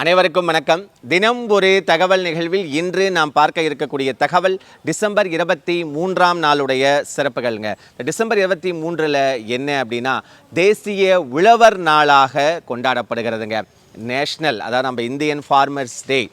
அனைவருக்கும் வணக்கம். தினம் ஒரு தகவல் நிகழ்வில் இன்று நாம் பார்க்க இருக்கக்கூடிய தகவல் டிசம்பர் இருபத்தி மூன்றாம் நாளுடைய சிறப்புகள்ங்க. டிசம்பர் இருபத்தி மூன்றில் என்ன அப்படின்னா தேசிய உழவர் நாளாக கொண்டாடப்படுகிறதுங்க. நேஷ்னல் அதாவது நம்ம இந்தியன் ஃபார்மர்ஸ் டே.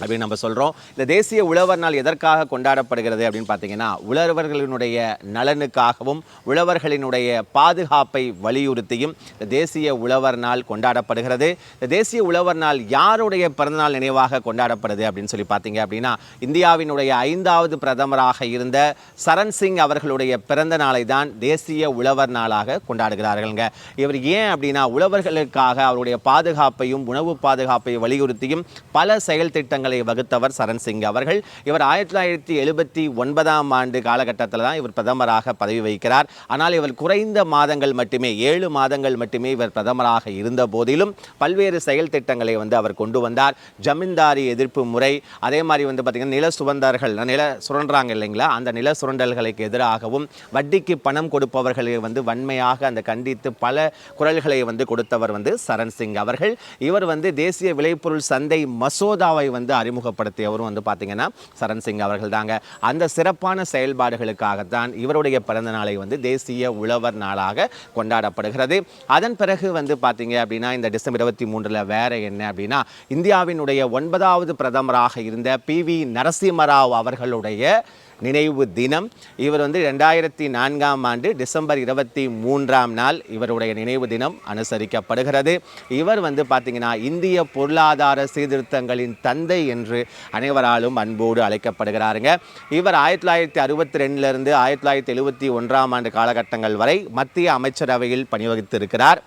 அப்படின்னு நம்ம சொல்கிறோம் இந்த தேசிய உழவர் நாள் எதற்காக கொண்டாடப்படுகிறது அப்படின்னு பார்த்தீங்கன்னா உழவர்களினுடைய நலனுக்காகவும் உழவர்களினுடைய பாதுகாப்பை வலியுறுத்தியும் இந்த தேசிய உழவர் நாள் கொண்டாடப்படுகிறது. இந்த தேசிய உழவர் நாள் யாருடைய பிறந்தநாள் நினைவாக கொண்டாடப்படுது அப்படின்னு சொல்லி பார்த்தீங்க அப்படின்னா இந்தியாவினுடைய ஐந்தாவது பிரதமராக இருந்த சரண் சிங் அவர்களுடைய பிறந்த நாளை தான் தேசிய உழவர் நாளாக கொண்டாடுகிறார்கள்ங்க. இவர் ஏன் அப்படின்னா உழவர்களுக்காக அவருடைய பாதுகாப்பையும் உணவு பாதுகாப்பை வலியுறுத்தியும் பல செயல் திட்டங்கள் வகுத்தவர் சரண் சிங் அவர்கள். இவர் ஆயிரத்தி தொள்ளாயிரத்தி எழுபத்தி ஒன்பதாம் ஆண்டு காலகட்டத்தில் தான் இவர் பிரதமராக பதவி வகிக்கிறார். ஆனால் இவர் குறைந்த மாதங்கள் மட்டுமே ஏழு மாதங்கள் மட்டுமே இவர் பிரதமராக இருந்த போதிலும் பல்வேறு செயல் திட்டங்களை வந்து அவர் கொண்டு வந்தார். ஜமீன்தாரி எதிர்ப்பு முறை அதே மாதிரி வந்து பார்த்திங்கன்னா நில சுவந்தர்கள் நில சுரண்டுறாங்க இல்லைங்களா? அந்த நில சுரண்டல்களுக்கு எதிராகவும் வட்டிக்கு பணம் கொடுப்பவர்களை வந்து வன்மையாக அந்த கண்டித்து பல குரல்களை வந்து கொடுத்தவர் வந்து சரண் சிங் அவர்கள். இவர் வந்து தேசிய விளைபொருள் சந்தை மசோதாவை வந்து அறிமுகப்படுத்தியவரும் வந்து பார்த்தீங்கன்னா சரண் சிங் அவர்கள் தாங்க அந்த சிறப்பான செயல்பாடுகளுக்காகத்தான் இவருடைய பிறந்த நாளை வந்து தேசிய உழவர் நாளாக கொண்டாடப்படுகிறது. அதன் பிறகு வந்து பார்த்தீங்க அப்படின்னா இந்த டிசம்பர் இருபத்தி மூன்றில் வேற என்ன அப்படின்னா இந்தியாவினுடைய ஒன்பதாவது பிரதமராக இருந்த பி வி நரசிம்மராவ் அவர்களுடைய நினைவு தினம். இவர் வந்து ரெண்டாயிரத்தி நான்காம் ஆண்டு டிசம்பர் இருபத்தி மூன்றாம் நாள் இவருடைய நினைவு தினம் அனுசரிக்கப்படுகிறது. இவர் வந்து பார்த்திங்கன்னா இந்திய பொருளாதார சீர்திருத்தங்களின் தந்தை என்று அனைவராலும் அன்போடு அழைக்கப்படுகிறாருங்க. இவர் ஆயிரத்தி தொள்ளாயிரத்தி அறுபத்தி ரெண்டுலேருந்து ஆயிரத்தி தொள்ளாயிரத்தி எழுபத்தி ஒன்றாம் ஆண்டு காலகட்டங்கள் வரை மத்திய அமைச்சரவையில் பணிவகித்திருக்கிறார்.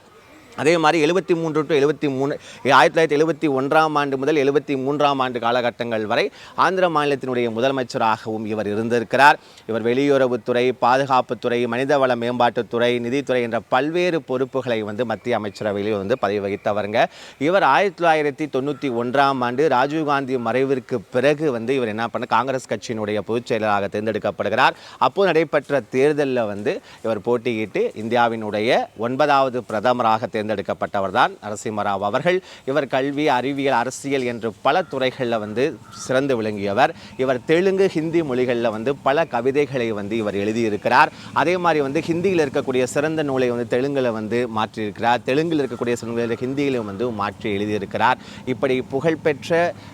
அதே மாதிரி எழுபத்தி மூன்று டு எழுபத்தி மூணு ஆயிரத்தி தொள்ளாயிரத்தி எழுபத்தி ஒன்றாம் ஆண்டு முதல் எழுபத்தி மூன்றாம் ஆண்டு காலகட்டங்கள் வரை ஆந்திர மாநிலத்தினுடைய முதலமைச்சராகவும் இவர் இருந்திருக்கிறார். இவர் வெளியுறவுத்துறை பாதுகாப்புத்துறை மனிதவள மேம்பாட்டுத்துறை நிதித்துறை என்ற பல்வேறு பொறுப்புகளை வந்து மத்திய அமைச்சரவையில் வந்து பதவி வகித்தவருங்க இவர் ஆயிரத்தி தொள்ளாயிரத்தி தொண்ணூற்றி ஒன்றாம் ஆண்டு ராஜீவ்காந்தி மறைவிற்கு பிறகு வந்து இவர் என்ன பண்ண காங்கிரஸ் கட்சியினுடைய பொதுச் செயலராக தேர்ந்தெடுக்கப்படுகிறார். அப்போது நடைபெற்ற தேர்தலில் வந்து இவர் போட்டியிட்டு இந்தியாவினுடைய ஒன்பதாவது பிரதமராக தேர்ந்தெடுக்கப்பட்டவர் தான் நரசிம்மராவ் அவர்கள். இவர் கல்வி அறிவியல் அரசியல் என்று பல துறைகளில் வந்து சிறந்து விளங்கியவர். இவர் தெலுங்கு ஹிந்தி மொழிகளில் வந்து பல கவிதைகளை வந்து இவர் எழுதியிருக்கிறார். அதே மாதிரி வந்து ஹிந்தியில் இருக்கக்கூடிய சிறந்த நூலை வந்து தெலுங்கில் வந்து மாற்றியிருக்கிறார். தெலுங்கில் இருக்கக்கூடிய சிறந்த நூலை ஹிந்தியிலும் வந்து மாற்றி எழுதியிருக்கிறார். இப்படி புகழ்பெற்ற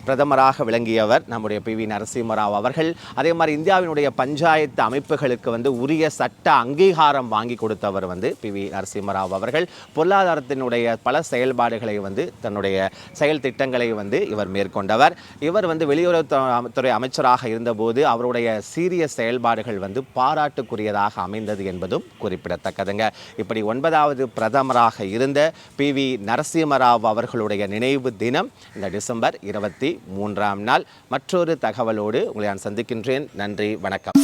பிரதமராக விளங்கியவர் நம்முடைய பி வி நரசிம்மராவ் அவர்கள். அதே மாதிரி இந்தியாவினுடைய பஞ்சாயத்து அமைப்புகளுக்கு வந்து உரிய சட்ட அங்கீகாரம் வாங்கி கொடுத்தவர் வந்து பி வி நரசிம்மராவ் அவர்கள். பொருளாதார பொருளாதாரத்தினுடைய பல செயல்பாடுகளை வந்து தன்னுடைய செயல் திட்டங்களை வந்து இவர் மேற்கொண்டவர். இவர் வந்து வெளியுறவுத்துறை அமைச்சராக இருந்தபோது அவருடைய சீரிய செயல்பாடுகள் வந்து பாராட்டுக்குரியதாக அமைந்தது என்பதும் குறிப்பிடத்தக்கதுங்க. இப்படி ஒன்பதாவது பிரதமராக இருந்த பி வி நரசிம்மராவ் அவர்களுடைய நினைவு தினம் இந்த டிசம்பர் இருபத்தி மூன்றாம் நாள். மற்றொரு தகவலோடு உங்களை நான் சந்திக்கின்றேன். நன்றி வணக்கம்.